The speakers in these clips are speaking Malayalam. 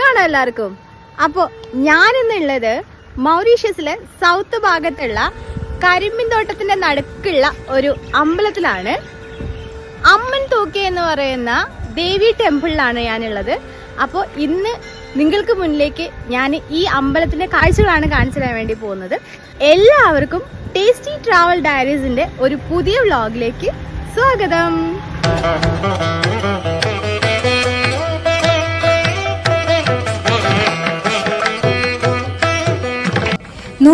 എല്ലാവർക്കും? അപ്പോൾ ഞാനിന്നുള്ളത് മൗറീഷ്യസിലെ സൗത്ത് ഭാഗത്തുള്ള കരിമ്പിൻ തോട്ടത്തിന്റെ നടുക്കുള്ള ഒരു അമ്പലത്തിലാണ്. അമ്മൻ തൂക്കി എന്ന് പറയുന്ന ദേവി ടെമ്പിളിലാണ് ഞാനുള്ളത്. അപ്പോൾ ഇന്ന് നിങ്ങൾക്ക് മുന്നിലേക്ക് ഞാൻ ഈ അമ്പലത്തിന്റെ കാഴ്ചകളാണ് കാണിച്ചു തരാൻ വേണ്ടി പോകുന്നത്. എല്ലാവർക്കും ടേസ്റ്റി ട്രാവൽ ഡയറീസിന്റെ ഒരു പുതിയ വ്ളോഗിലേക്ക് സ്വാഗതം.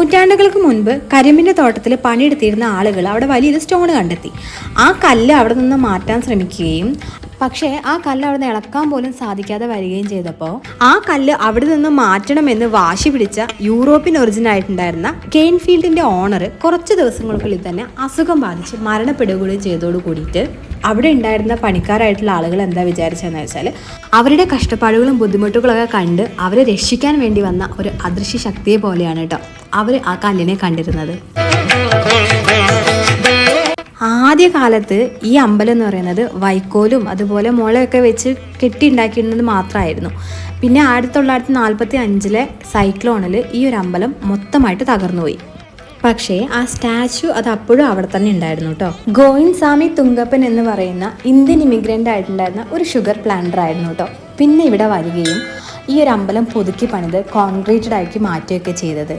നൂറ്റാണ്ടുകൾക്ക് മുൻപ് കരിമ്പിന്റെ തോട്ടത്തിൽ പണിയെടുത്തിരുന്ന ആളുകൾ അവിടെ വലിയൊരു സ്റ്റോൺ കണ്ടെത്തി. ആ കല്ല് അവിടെ നിന്ന് മാറ്റാൻ ശ്രമിക്കുകയും പക്ഷേ ആ കല്ല് അവിടെ നിന്ന് ഇളക്കാൻ പോലും സാധിക്കാതെ വരികയും ചെയ്തപ്പോൾ ആ കല്ല് അവിടെ നിന്ന് മാറ്റണമെന്ന് വാശി പിടിച്ച യൂറോപ്യൻ ഒറിജിൻ ആയിട്ടുണ്ടായിരുന്ന കെയിൻഫീൽഡിന്റെ ഓണർ കുറച്ച് ദിവസങ്ങൾക്കുള്ളിൽ തന്നെ അസുഖം ബാധിച്ച് മരണപ്പെടുകയും ചെയ്തോടു കൂടിയിട്ട് അവിടെ ഉണ്ടായിരുന്ന പണിക്കാരായിട്ടുള്ള ആളുകൾ എന്താ വിചാരിച്ചതെന്ന് വെച്ചാൽ അവരുടെ കഷ്ടപ്പാടുകളും ബുദ്ധിമുട്ടുകളൊക്കെ കണ്ട് അവരെ രക്ഷിക്കാൻ വേണ്ടി വന്ന ഒരു അദൃശ്യ ശക്തിയെ പോലെയാണ് കേട്ടോ അവർ ആ കല്ലിനെ കണ്ടിരുന്നത്. ആദ്യകാലത്ത് ഈ അമ്പലം എന്ന് പറയുന്നത് വൈക്കോലും അതുപോലെ മുളയൊക്കെ വെച്ച് കെട്ടിയുണ്ടാക്കിയിരുന്നത് മാത്രമായിരുന്നു. പിന്നെ ആയിരത്തി തൊള്ളായിരത്തി നാൽപ്പത്തി അഞ്ചിലെ സൈക്ലോണിൽ ഈ ഒരു അമ്പലം മൊത്തമായിട്ട് തകർന്നുപോയി. പക്ഷേ ആ സ്റ്റാച്ചു അത് അപ്പോഴും അവിടെ തന്നെ ഉണ്ടായിരുന്നു കേട്ടോ ഗോവിന്ദ് സ്വാമി തുങ്കപ്പൻ എന്ന് പറയുന്ന ഇന്ത്യൻ ഇമിഗ്രന്റ് ആയിട്ടുണ്ടായിരുന്ന ഒരു ഷുഗർ പ്ലാന്റർ ആയിരുന്നു കേട്ടോ പിന്നെ ഇവിടെ വരികയും ഈ ഒരു അമ്പലം പുതുക്കി പണിത് കോൺക്രീറ്റഡ് ആക്കി മാറ്റുകയൊക്കെ ചെയ്തത്.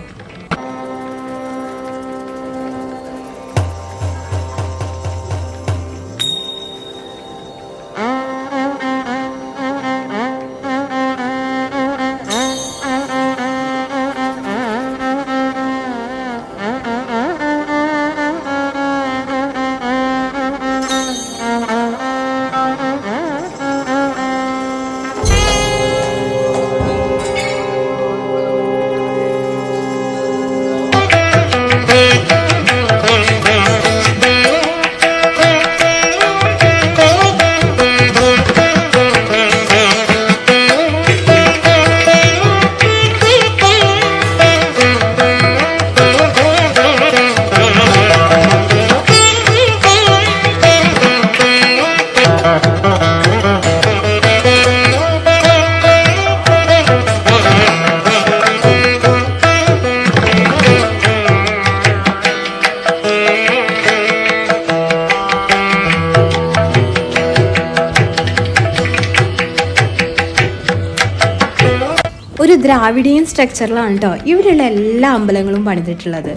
ദ്രാവിഡിയൻ സ്ട്രക്ചറിലാണ് കേട്ടോ ഇവിടെയുള്ള എല്ലാ അമ്പലങ്ങളും പണിതിട്ടുള്ളത്.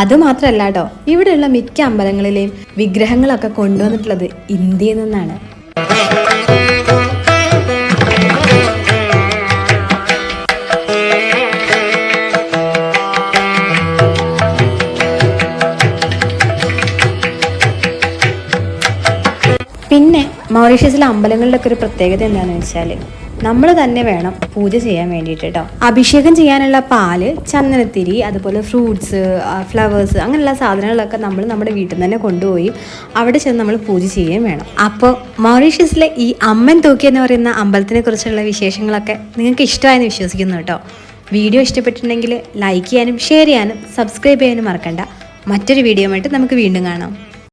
അത് മാത്രമല്ല കേട്ടോ ഇവിടെയുള്ള മിക്ക അമ്പലങ്ങളിലെയും വിഗ്രഹങ്ങളൊക്കെ കൊണ്ടുവന്നിട്ടുള്ളത് ഇന്ത്യയിൽ നിന്നാണ്. പിന്നെ മൗറീഷ്യസിലെ അമ്പലങ്ങളിലൊക്കെ ഒരു പ്രത്യേകത എന്താണെന്ന് വെച്ചാൽ നമ്മൾ തന്നെ വേണം പൂജ ചെയ്യാൻ വേണ്ടിയിട്ട് കേട്ടോ അഭിഷേകം ചെയ്യാനുള്ള പാൽ ചന്ദനത്തിരി അതുപോലെ ഫ്രൂട്ട്സ് ഫ്ലവേഴ്സ് അങ്ങനെയുള്ള സാധനങ്ങളൊക്കെ നമ്മൾ നമ്മുടെ വീട്ടിൽ നിന്ന് തന്നെ കൊണ്ടുപോയി അവിടെ ചെന്ന് നമ്മൾ പൂജ ചെയ്യുകയും വേണം. അപ്പോൾ മൗറീഷ്യസിലെ ഈ അമ്മൻ തൂക്കി എന്ന് പറയുന്ന അമ്പലത്തിനെ കുറിച്ചുള്ള വിശേഷങ്ങളൊക്കെ നിങ്ങൾക്ക് ഇഷ്ടമായെന്ന് വിശ്വസിക്കുന്നു കേട്ടോ വീഡിയോ ഇഷ്ടപ്പെട്ടിട്ടുണ്ടെങ്കിൽ ലൈക്ക് ചെയ്യാനും ഷെയർ ചെയ്യാനും സബ്സ്ക്രൈബ് ചെയ്യാനും മറക്കണ്ട. മറ്റൊരു വീഡിയോ ആയിട്ട് നമുക്ക് വീണ്ടും കാണാം.